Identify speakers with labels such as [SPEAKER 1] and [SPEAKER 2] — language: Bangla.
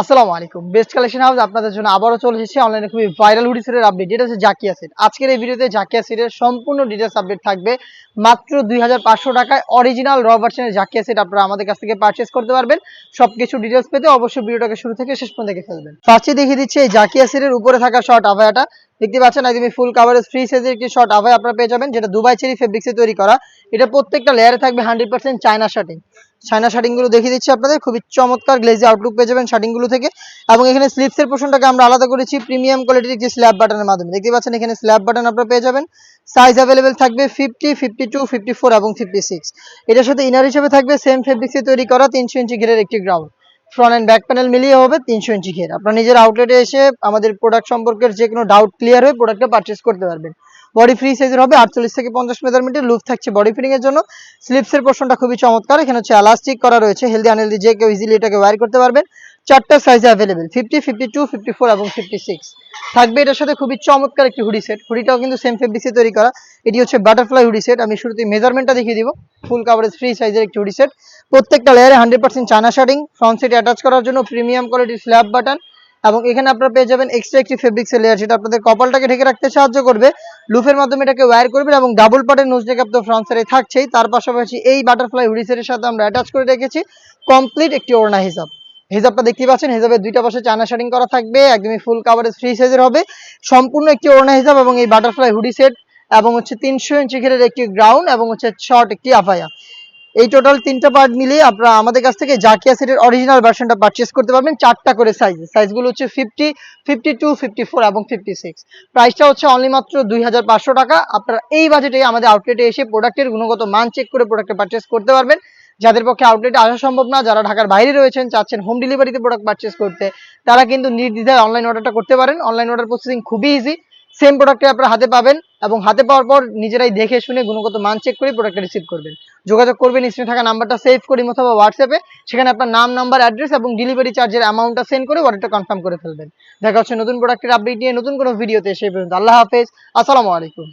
[SPEAKER 1] আসসালামু আলাইকুম। বেস্ট কালেকশন হাউস আপনাদের জন্য আবারও চলে এসেছে। অনলাইনে খুবই ভাইরাল হুডি সেটের আপডেট যেটা হচ্ছে জাকিয়া সেট আজকের এই ভিডিওতে জাকিয়া সেটের সম্পূর্ণ ডিটেলস আপডেট থাকবে মাত্র দুই হাজার পাঁচশো টাকায়। অরিজিনাল র ভার্সনের জাকিয়া সেট আপনারা আমাদের কাছ থেকে পারচেস করতে পারবেন। সবকিছু ডিটেলস পেতে অবশ্যই ভিডিওটাকে শুরু থেকে শেষ পর্যন্ত দেখে ফেলবেন। ফার্স্টে দেখিয়ে দিচ্ছি এই জাকিয়া সেটের উপরে থাকা শর্ট আভায়াটা। দেখতে পাচ্ছেন একদমই ফুল কাভারেজ ফ্রি সাইজের একটি শর্ট আভায় আপনারা পেয়ে যাবেন, যেটা দুবাই চেরি ফেব্রিক্সে তৈরি করা। এটা প্রত্যেকটা লেয়ারে থাকবে hundred percent China shirting China শার্টিংগুলো দেখিয়ে দিচ্ছি আপনাদের। খুবই চমৎকার গ্লেজি আউটলুক পেয়ে যাবেন শার্টিংগুলো থেকে। এবং এখানে স্লিপসের পোর্শনটাকে আমরা আলাদা করেছি প্রিমিয়াম কোয়ালিটির একটি স্ল্যাব বাটনের মাধ্যমে। দেখতে পাচ্ছেন এখানে স্ল্যাব বাটন আপনারা পেয়ে যাবেন। সাইজ অ্যাভেলেবেল থাকবে fifty fifty two fifty four এবং ফিফটি সিক্স এটার সাথে ইনার হিসেবে থাকবে সেম ফেব্রিক্সে তৈরি করা তিনশো ইঞ্চি ঘেরের একটি ground front and back panel মিলিয়ে হবে তিনশো ইঞ্চি ঘের। আপনার নিজের আউটলেটে এসে আমাদের প্রোডাক্ট সম্পর্কে যে কোনো ডাউট ক্লিয়ার হয়ে প্রোডাক্টটা পারচেস করতে পারবেন। বডি ফ্রি সাইজের হবে, আটচল্লিশ থেকে পঞ্চাশ মেজারমেন্টের লুক থাকছে বডি ফিটিং এর জন্য। স্লিপসের পোর্শনটা খুবই চমৎকার, এখানে হচ্ছে এলাস্টিক করা রয়েছে হেলদি আনহেলদি যে কেউ ইজিলি এটাকে ওয়্যার করতে পারবেন। চারটা সাইজে available fifty fifty two fifty four এবং ফিফটি সিক্স থাকবে এটার সাথে খুবই চমৎকার একটি হুডি সেট হুডিটাও কিন্তু সেম ফেব্রিক্সে তৈরি করা। এটি হচ্ছে বাটারফ্লাই হুডি সেট আমি শুরুতে মেজারমেন্টটা দেখিয়ে দিব। ফুল কাভারেজ ফ্রি সাইজের একটি হুডি সেট প্রত্যেকটা লেয়ারে hundred percent China shirting front সেটে অ্যাটাচ করার জন্য প্রিমিয়াম কোয়ালিটির স্ল্যাব বাটন এবং এখানে আপনারা পেয়ে যাবেন এক্সট্রা একটি ফেব্রিক্সের লেয়ার যেটা আপনাদের কপালটাকে ঢেকে রাখতে সাহায্য করবে। লুফের মাধ্যমে এটাকে ওয়্যার করবেন এবং ডাবল পার্টের নোজ ডেকাপ তো ফ্রন্ট থাকছেই। তার পাশাপাশি এই বাটারফ্লাই হুডি সেটের সাথে আমরা অ্যাটাচ করে রেখেছি। কমপ্লিট একটি ওড়না হিসাব হিসাবটা দেখতে পাচ্ছেন হিসাবে দুইটা পাশে চায়না শার্টিং করা থাকবে, একদমই ফুল কাভারেজ ফ্রি সাইজের হবে। সম্পূর্ণ একটি ওড়না হিসাব এবং এই বাটারফ্লাই হুডি সেট এবং হচ্ছে তিনশো ইঞ্চি ঘেরের একটি গ্রাউন্ড এবং হচ্ছে শর্ট একটি আফায়া এই টোটাল তিনটা পার্ট মিলিয়ে আপনারা আমাদের কাছ থেকে জাকিয়া সেটের অরিজিনাল ভার্সনটা পারচেস করতে পারবেন। চারটা করে সাইজ সাইজগুলো হচ্ছে fifty fifty two fifty four এবং ফিফটি সিক্স প্রাইসটা হচ্ছে অনলি মাত্র দুই হাজার পাঁচশো টাকা। আপনারা এই বাজেটে আমাদের আউটলেটে এসে প্রোডাক্টের গুণগত মান চেক করে প্রোডাক্টটা পারচেস করতে পারবেন। যাদের পক্ষে আউটলেটে আসা সম্ভব না, যারা ঢাকার বাইরে রয়েছেন, চাচ্ছেন হোম ডেলিভারিতে প্রোডাক্ট পারচেস করতে, তারা কিন্তু নির্দ্বিধায় অনলাইন অর্ডারটা করতে পারেন। অনলাইন অর্ডার প্রসেসিং খুবই ইজি সেম প্রোডাক্টে আপনারা হাতে পাবেন এবং হাতে পাওয়ার পর নিজেরাই দেখে শুনে গুণগত মান চেক করে প্রোডাক্টটা রিসিভ করবেন। যোগাযোগ করবেন স্ক্রিনে থাকা নাম্বারটা সেভ করি অথবা হোয়াটসঅ্যাপে সেখানে আপনার নাম নাম্বার অ্যাড্রেস এবং ডেলিভারি চার্জের অ্যামাউন্টটা সেন্ড করে অর্ডারটা কনফার্ম করে ফেলবেন। দেখা হচ্ছে নতুন প্রোডাক্টের আপডেট নিয়ে নতুন কোনো ভিডিওতে সেই পর্যন্ত আল্লাহ হাফেজ। আসসালামু আলাইকুম।